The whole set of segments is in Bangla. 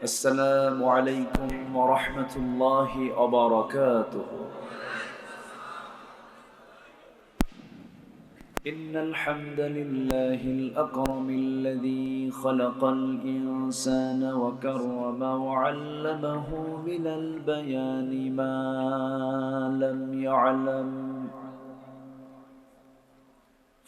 السلام عليكم ورحمة الله وبركاته. إن الحمد لله الأكرم الذي خلق الإنسان وكرم وعلمه من البيان ما لم يعلم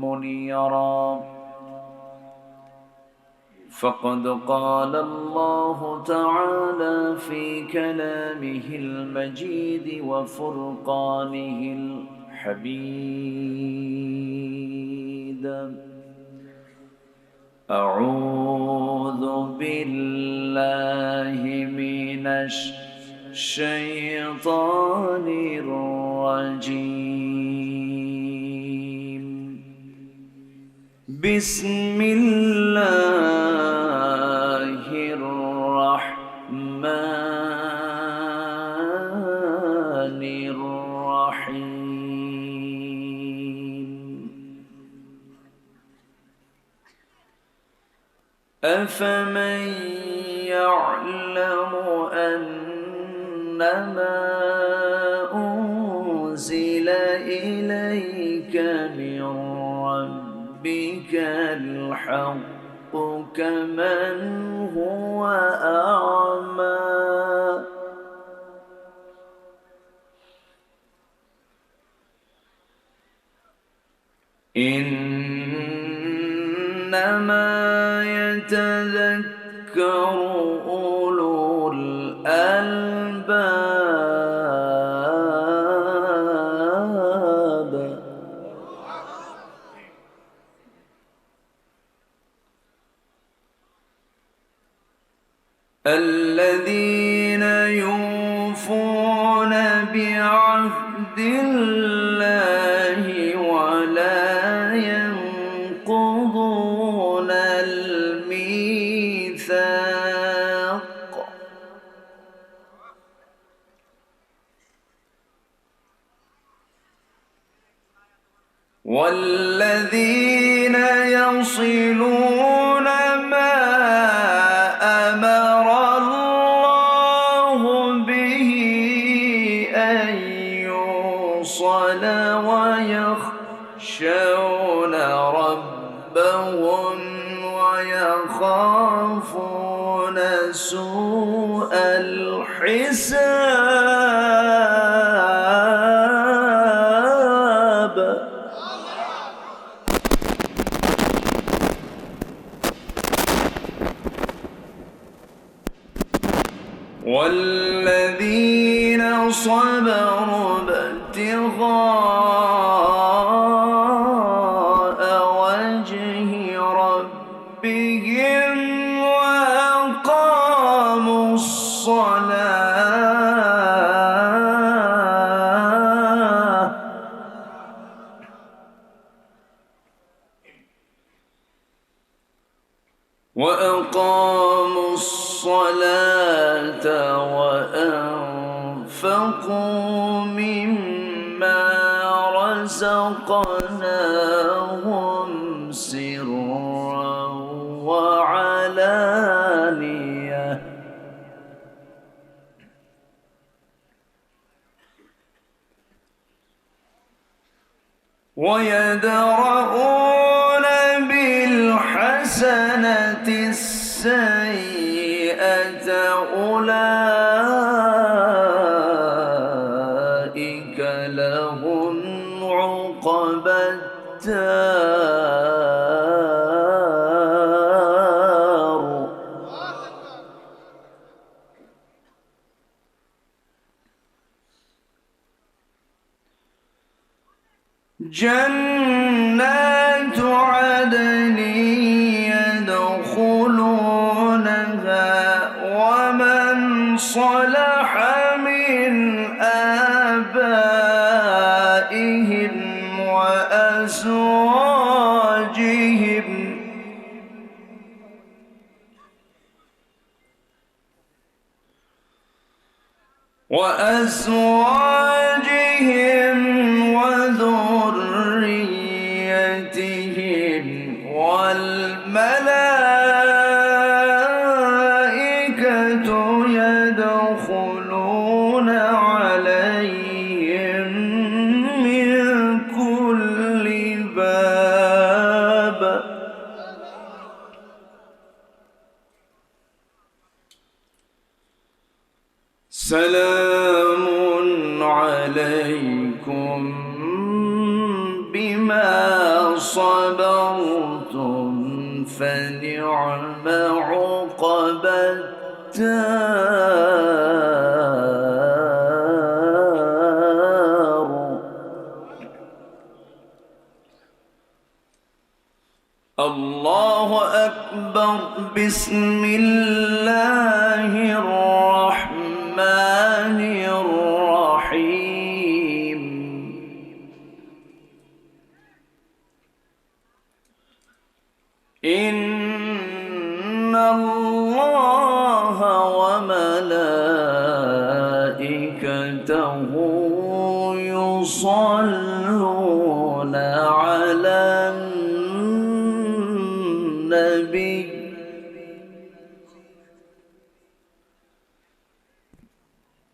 منيرا. فقد قال الله تعالى في كلامه المجيد وفرقانه الحميد. أعوذ بالله من الشيطان الرجيم. بسم الله الرحمن الرحيم. أفمن يعلم أنما أنزل إليك من ربك الحق كمن هو أعمى. إنما الذين يوفون بعهد الله ولا ينقضون الميثاق. والذين يصلون والذين صبروا ابتغاء وأنفقوا مما رزقناهم سرا وعلانية. ويدرؤون لهم عقبى الدار وأزواجهم. وأزواجهم سلام عليكم بما صبرتم فنعم عقبى الدار. الله أكبر بسم الله الرحمن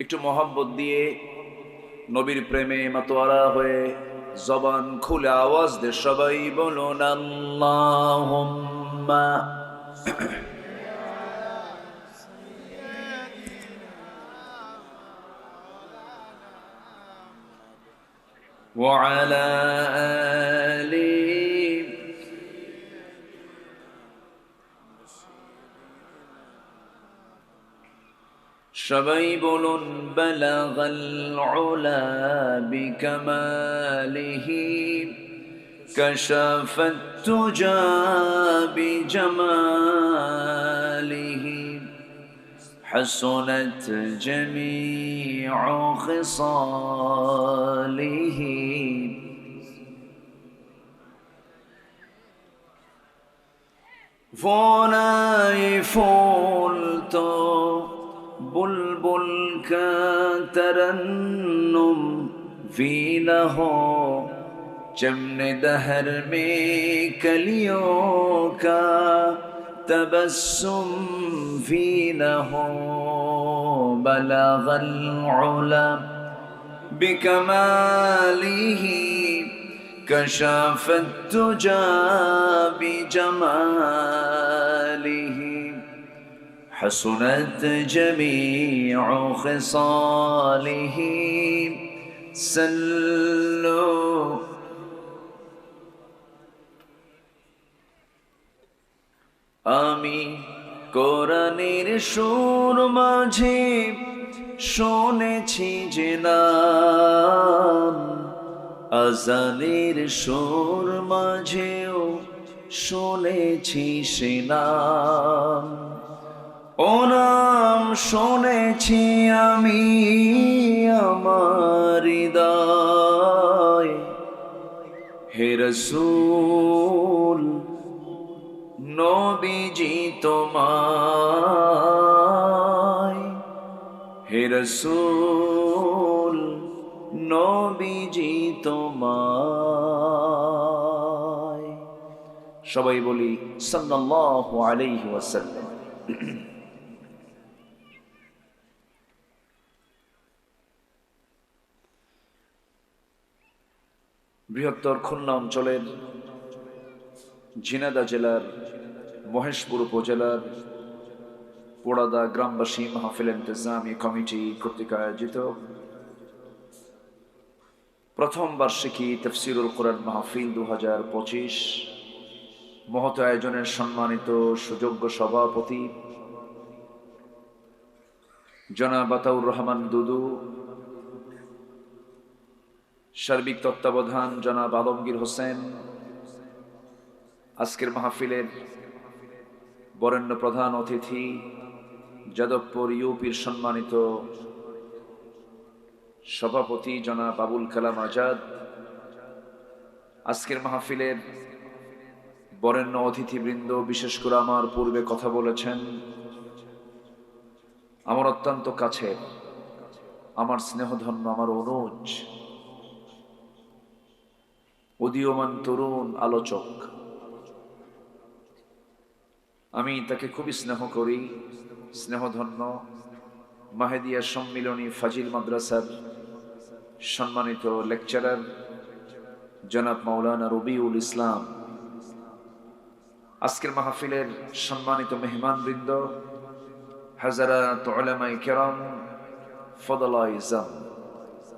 একটু মহাব্বত দিয়ে নবীর প্রেমে মাতোয়ারা হয়ে জবান খুলে আওয়াজ দে সবাই বলুন আল্লাহুম্মা وعلى آله شبيبل بلغ العلا بكماله كشف التجى بجماله. حسنت جميع خصاله. فنايفون ترنم فینا ہو چمن دہر میں کلیوں کا تبسم فینا ہو بلغ العلا بكماله كشف التجى بجماله حسنت جميع خصاله سلوا আমি কোরআনের সুর মাঝে শুনেছি যে নাম আজানের সুর মাঝেও শুনেছি সে নাম ও নাম শুনেছি আমি আমার হৃদয়। হে রসুল, নবীজি তোমায়। হে রসুল, নবীজি তোমায়। সবাই বলি, সাল্লাল্লাহু আলাইহি ওয়াসাল্লাম। বৃহত্তর খুলনা অঞ্চলের ঝিনাদা জেলার, মহেশপুর উপজেলার, পোড়াদা গ্রামবাসী মাহফিল ইন্তজামি কমিটি কর্তৃক আয়োজিত প্রথম বার্ষিকী তফসিরুল কোরআন মাহফিল দু হাজার পঁচিশ। মহত আয়োজনের সম্মানিত সুযোগ্য সভাপতি জনাব আতাউর রহমান দুদু সার্বিক তত্ত্বাবধান জনাব আলমগীর হোসেন। আজকের মাহফিলের বরেণ্য প্রধান অতিথি যাদবপুর ইউপির সম্মানিত সভাপতি জনাব আবুল কালাম আজাদ। আজকের মাহফিলের বরেণ্য অতিথিবৃন্দ, বিশেষ করে আমার পূর্বে কথা বলেছেন, আমার অত্যন্ত কাছে আমার স্নেহধন্য, আমার অনুজ। উদীয়মান তরুণ আলোচক। আমি তাকে খুবই স্নেহ করি, স্নেহধন্য। মাহেদিয়া সম্মিলনী ফাজিল মাদ্রাসার সম্মানিত লেকচারার জনাব মাওলানা রবিউল ইসলাম। আজকের মাহফিলের সম্মানিত মেহমান বৃন্দ হাজারা তোলামাই কেরাম ফদলাইজাম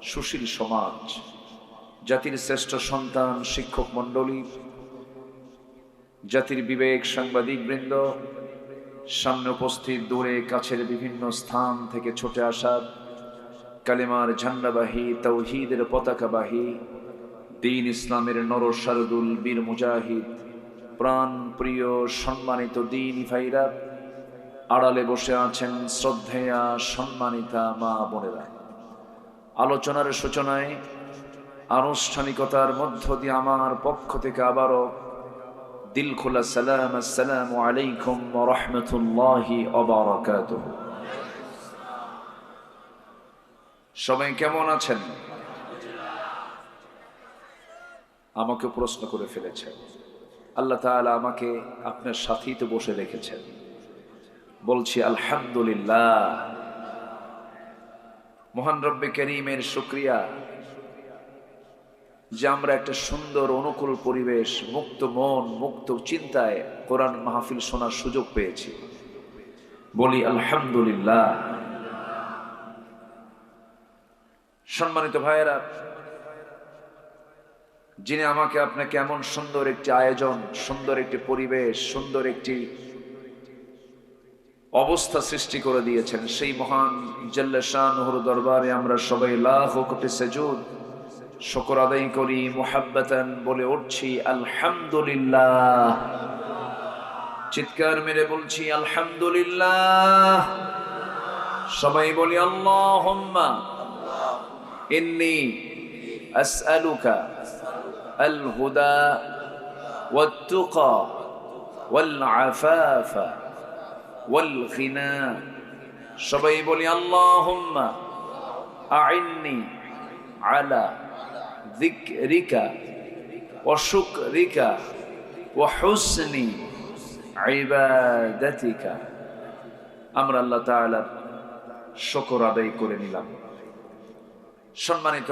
সুশীল সমাজ। জাতির শ্রেষ্ঠ সন্তান শিক্ষক মণ্ডলী, জাতির বিবেক সাংবাদিক বৃন্দ সামনে উপস্থিত দূরে কাছের বিভিন্ন স্থান থেকে ছুটে আসার কালেমার ঝান্ডাবাহী তৌহিদের পতাকাবাহী, দিন ইসলামের নর শারদুল বীর মুজাহিদ, প্রাণ প্রিয় সম্মানিত দিন ভাইরা, আড়ালে বসে আছেন শ্রদ্ধেয়া সম্মানিতা মা বোনেরা। আলোচনার সূচনায় আনুষ্ঠানিকতার মধ্য দিয়ে আমার পক্ষ থেকে আবারও দিল খোলা সালাম, আসসালামু আলাইকুম রহমতুল্লাহি অবরাকাত সবাই কেমন আছেন? আমাকে প্রশ্ন করে ফেলেছেন। আল্লাহ তাআলা আমাকে আপনার সাথেই তো বসে রেখেছেন। বলছি, আলহামদুলিল্লাহ। মহান রব্বে করিমের শুক্রিয়া। যে আমরা একটা সুন্দর অনুকূল পরিবেশ, মুক্ত মন, মুক্ত চিন্তায় কোরআন মাহফিল শোনার সুযোগ পেয়েছি। বলি আলহামদুলিল্লাহ। সম্মানিত ভাইয়েরা, যিনি আমাকে আপনাকে এমন সুন্দর একটি আয়োজন, সুন্দর একটি পরিবেশ, সুন্দর একটি অবস্থা সৃষ্টি করে দিয়েছেন, সেই মহান জল্লাহ দরবারে আমরা সবাই লাখ কোটি সেজুদ শকর আদায় করি মোহাব্বতান বলে উঠছি আলহামদুলিল্লাহ চিৎকার মেরে বলছি আলহামদুলিল্লাহ সবাই বলি আল্লাহ ইন্নি আসআলুকা আল হুদা والتقى والعفاف والغنى সবাই বলি আল্লাহুম্মা আইন্নি আলা ذكرك وشكرك وحسن عبادتك আমরা আল্লাহ তাআলার শুকর আদায় করে নিলাম সম্মানিত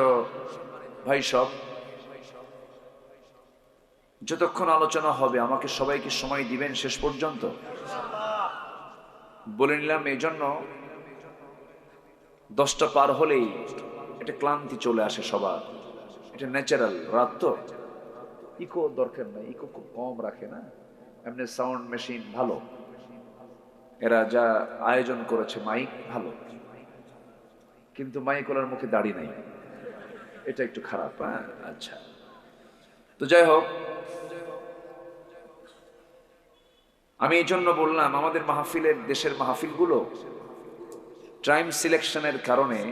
ভাই সব যতক্ষণ আলোচনা হবে আমাকে সবাইকে সময় দিবেন শেষ পর্যন্ত বলে নিলাম এই জন্য দশটা পার হলেই একটা ক্লান্তি চলে আসে সবার এটা ন্যাচারাল রাত তো। ইকো দরকার নাই ইকো খুব কম রাখে না। এমনি সাউন্ড মেশিন ভালো। এরা যা আয়োজন করেছে মাইক ভালো। কিন্তু মাইকলার মুখে দাড়ি নাই। এটা একটু খারাপ হ্যাঁ? আচ্ছা। তো যাই হোক। আমি এই জন্য বললাম, আমাদের মাহফিলের, দেশের মাহফিলগুলো টাইম সিলেকশনের কারণে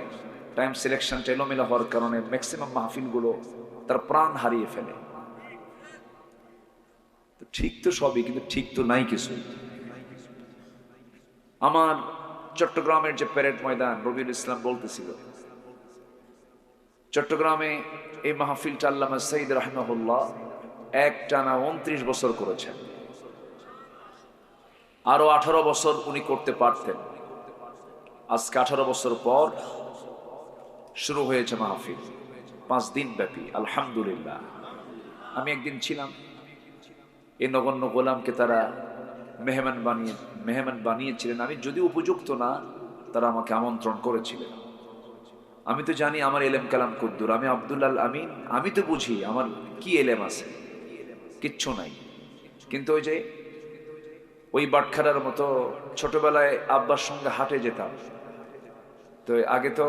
টাইম সিলেকশন এলোমেলো হওয়ার কারণে ম্যাক্সিমাম মাহফিলগুলো তার প্রাণ হারিয়ে ফেলে। ঠিক তো সবই, কিন্তু ঠিক তো নাই কিছু আমার চট্টগ্রামের যে প্যারেড ময়দান, রবিউল ইসলাম বলতেছিল, চট্টগ্রামে এই মাহফিলটা আল্লামা সঈদ রহমাহুল্লাহ এক টানা উনত্রিশ বছর করেছেন। আরও আঠারো বছর উনি করতে পারতেন। আজকে আঠারো বছর পর শুরু হয়েছে মাহফিল, পাঁচ দিন ব্যাপী, আলহামদুলিল্লাহ। আমি একদিন ছিলাম, এই নগণ্য গোলামকে তারা মেহমান বানিয়ে, মেহমান বানিয়েছিলেন। আমি যদি উপযুক্ত না, তারা আমাকে আমন্ত্রণ করেছিলেন। আমি তো জানি আমার এলেম কালাম কুদ্দুর, আমি আব্দুল্লাল আমিন, আমি তো বুঝি আমার কি এলেম আছে, কিচ্ছু নাই। কিন্তু ওই যে, ওই বাটখারার মতো ছোটবেলায় আব্বার সঙ্গে হাটে যেতাম। তো আগে তো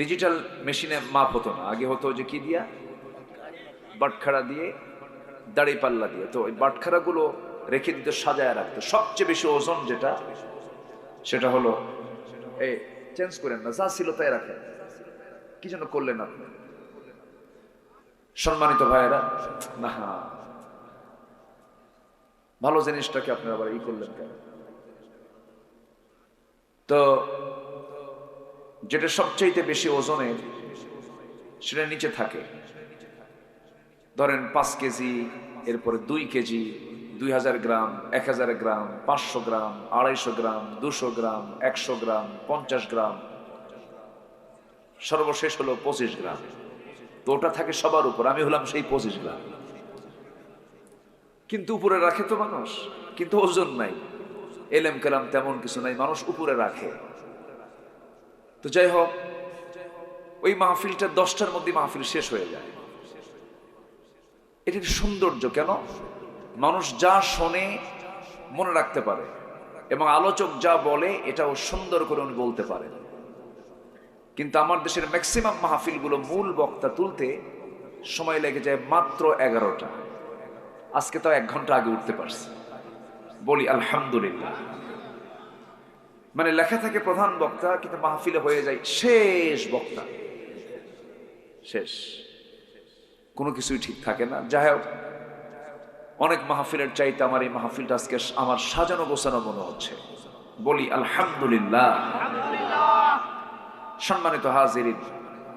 ডিজিটাল মেশিনে মাপ হতো না। আগে হতো যে কি দিয়া? বাটখারা দিয়ে দাড়ি পাল্লা দিয়ে। তো ওই বাটখারাগুলো রেখে দিতে, সাজায় রাখতো। সবচেয়ে বেশি ওজন যেটা, সেটা হলো, এই চেঞ্জ করেন না, যা ছিল তাই রাখেন। কি জন্য করলেন আপনি? সম্মানিত ভাইয়েরা, না ভালো জিনিসটাকে আপনি আবার ই করলেন কেন? তো যেটা সবচাইতে বেশি ওজনের, সেটা নিচে থাকে। ধরেন পাঁচ কেজি, এরপরে দুই কেজি, দুই হাজার গ্রাম, এক হাজার গ্রাম, পাঁচশো গ্রাম, আড়াইশো গ্রাম, দুশো গ্রাম, একশো গ্রাম, পঞ্চাশ গ্রাম। সর্বশেষ হলো পঁচিশ গ্রাম। তো ওটা থাকে সবার উপর, আমি হলাম সেই পঁচিশ গ্রাম। কিন্তু উপরে রাখে তো মানুষ, কিন্তু ওজন নাই। এলেম, কেলাম তেমন কিছু নাই, মানুষ উপরে রাখে। তো যাই হোক, ওই মাহফিলটা দশটার মধ্যে মাহফিল শেষ হয়ে যায়। এটার সৌন্দর্য, কেন? মানুষ যা শোনে, মনে রাখতে পারে। এবং আলোচক যা বলে, এটাও সুন্দর করে উনি বলতে পারেন। কিন্তু আমার দেশের ম্যাক্সিমাম মাহফিলগুলো মূল বক্তা তুলতে সময় লেগে যায় মাত্র এগারোটা। আজকে তো এক ঘণ্টা আগে উঠতে পারছি। বলি, আলহামদুলিল্লাহ। মানে লেখা থাকে প্রধান বক্তা কিন্তু মাহফিলে হয়ে যায় শেষ বক্তা। শেষ। কোনো কিছুই ঠিক থাকে না। যাই হোক অনেক মাহফিলের চাইতে আমার এই মাহফিলটা আজকে আমার সাজানো গোছানো মনে হচ্ছে। বলি আলহামদুলিল্লাহ। সম্মানিত হাজিরিন